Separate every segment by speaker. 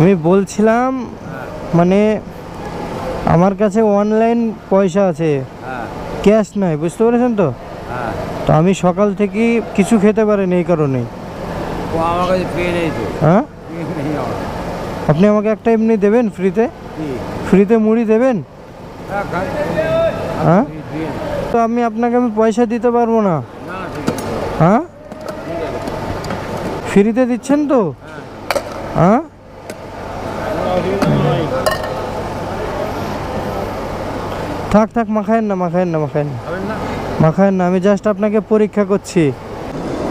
Speaker 1: আমি বলছিলাম মানে আমার কাছে অনলাইন পয়সা আছে। ক্যাশ নাই বুঝতে পেরেছেন তো?
Speaker 2: হ্যাঁ।
Speaker 1: তো আমি সকাল থেকে কিছু খেতে পারিনি এই কারণে। হ্যাঁ? আপনি আমাকে একটা এমনি দেবেন ফ্রিতে ফ্রিতে মুড়ি দেবেন?
Speaker 2: হ্যাঁ
Speaker 1: হ্যাঁ। তো আমি আপনাকে আমি পয়সা দিতে পারব না। হ্যাঁ? ফ্রিতে দিচ্ছেন তো? হ্যাঁ
Speaker 2: কোনো অসুবিধা নাই
Speaker 1: থাক থাক মাখায়েন না মাখায়েন না মাখায়েন না। মাখায়েন না আমি জাস্ট আপনাকে পরীক্ষা করছি।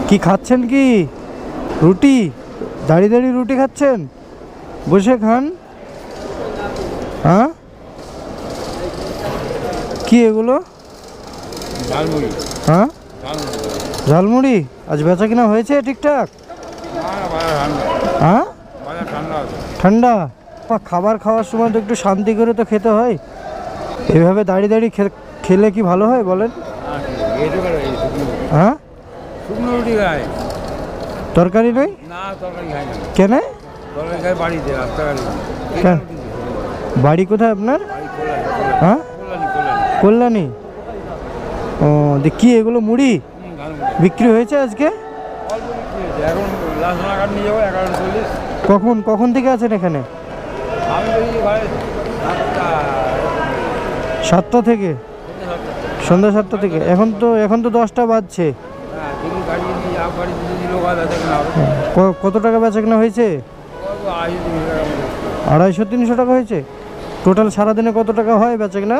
Speaker 1: কি খাচ্ছেন কি? রুটি? দাঁড়িয়ে দাঁড়িয়ে রুটি খাচ্ছেন? বসে খান। হ্যাঁ? কি এগুলো? হ্যাঁ?
Speaker 2: ঝালমুড়ি।
Speaker 1: আজ বেচা কিনা হয়েছে ঠিকঠাক? হ্যাঁ?
Speaker 2: ঠান্ডা
Speaker 1: খাবার খাওয়ার সময় তো একটু শান্তি করে তো খেতে হয়। এভাবে দাঁড়িয়ে দাঁড়িয়ে খেলে কি ভালো হয় বলেন?
Speaker 2: হ্যাঁ?
Speaker 1: তরকারি নই কেন? বাড়ি কোথায় আপনার? হ্যাঁ? কল্যাণী। ও দেখ কি এগুলো মুড়ি? বিক্রি হয়েছে আজকে? কখন কখন থেকে আছেন এখানে?
Speaker 2: সাতটা
Speaker 1: থেকে? সন্ধ্যা সাতটা থেকে। এখন তো এখন তো দশটা বাজছে। কত টাকা বেচা কেনা হয়েছে? আড়াইশো, তিনশো টাকা হয়েছে? টোটাল সারাদিনে কত টাকা হয় বেচা কেনা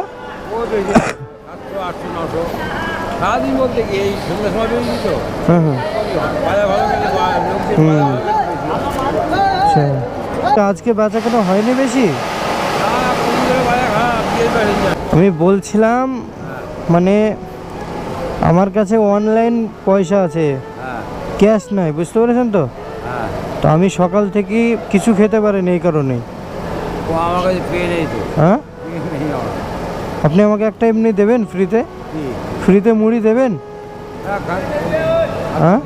Speaker 1: হ্যাঁ। হ্যাঁ। আচ্ছা। আজকে বেচা কেনা হয়নি বেশি? আমি বলছিলাম মানে আমার কাছে অনলাইন পয়সা আছে। ক্যাশ নাই বুঝতে পেরেছেন তো? তো আমি সকাল থেকে কিছু খেতে পারিনি এই কারণে। হ্যাঁ? আপনি আমাকে একটা এমনি দেবেন ফ্রিতে ফ্রিতে মুড়ি দেবেন?
Speaker 2: হ্যাঁ?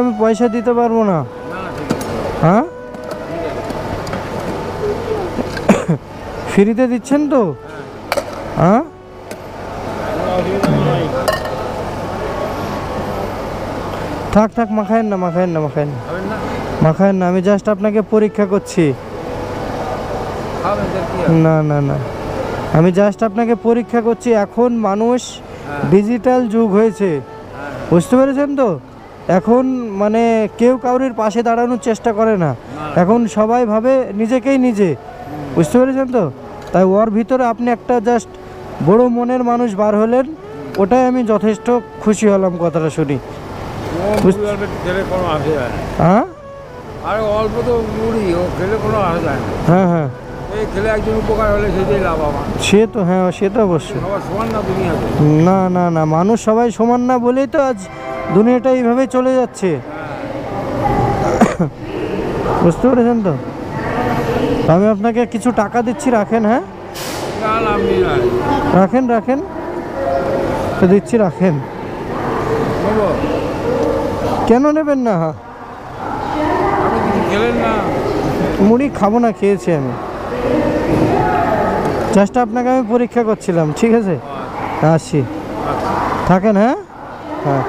Speaker 1: আমি পয়সা দিতে পারব না। হ্যাঁ
Speaker 2: ঠিক আছে
Speaker 1: ফ্রিতে দিচ্ছেন তো? হ্যাঁ? থাক থাক মাখায়েন না মাখায়েন না মাখায়েন না। মাখায়েন না আমি জাস্ট আপনাকে পরীক্ষা করছি? না না না। আমি জাস্ট আপনাকে পরীক্ষা করছি এখন মানুষ
Speaker 2: হ্যাঁ।
Speaker 1: ডিজিটাল যুগ হয়েছে।
Speaker 2: হ্যাঁ
Speaker 1: বুঝতে পেরেছেন তো? এখন মানে কেউ কাউরির পাশে দাঁড়ানোর চেষ্টা করে না। এখন সবাই ভাবে নিজেকেই নিজে। বুঝতে পেরেছেন তো? তাই ওর ভিতরে আপনি একটা জাস্ট বড় মনের মানুষ বার হলেন ওটাই আমি যথেষ্ট খুশি হলাম কথাটা শুনি। হ্যাঁ?
Speaker 2: আর অল্প তো মুড়ি ও খেলে কোনো আসে যায় না।
Speaker 1: হ্যাঁ হ্যাঁ।
Speaker 2: এই খেলে একজন উপকার হলে সেটাই লাভ আমার।
Speaker 1: সে তো হ্যাঁ সে তো অবশ্যই।
Speaker 2: সমান না দুনিয়াতে?
Speaker 1: না না না মানুষ সবাই সমান না বলেই তো আজ দুনিয়াটা এইভাবে চলে যাচ্ছে। বুঝতে পেরেছেন তো? আমি আপনাকে কিছু টাকা দিচ্ছি, রাখেন হ্যাঁ? রাখেন রাখেন। দিচ্ছি, রাখেন। কেন নেবেন না? মুড়ি খাব না, খেয়েছি আমি। জাস্ট আপনাকে আমি পরীক্ষা করছিলাম, ঠিক আছে?
Speaker 2: আচ্ছা
Speaker 1: থাকেন হ্যাঁ? হ্যাঁ।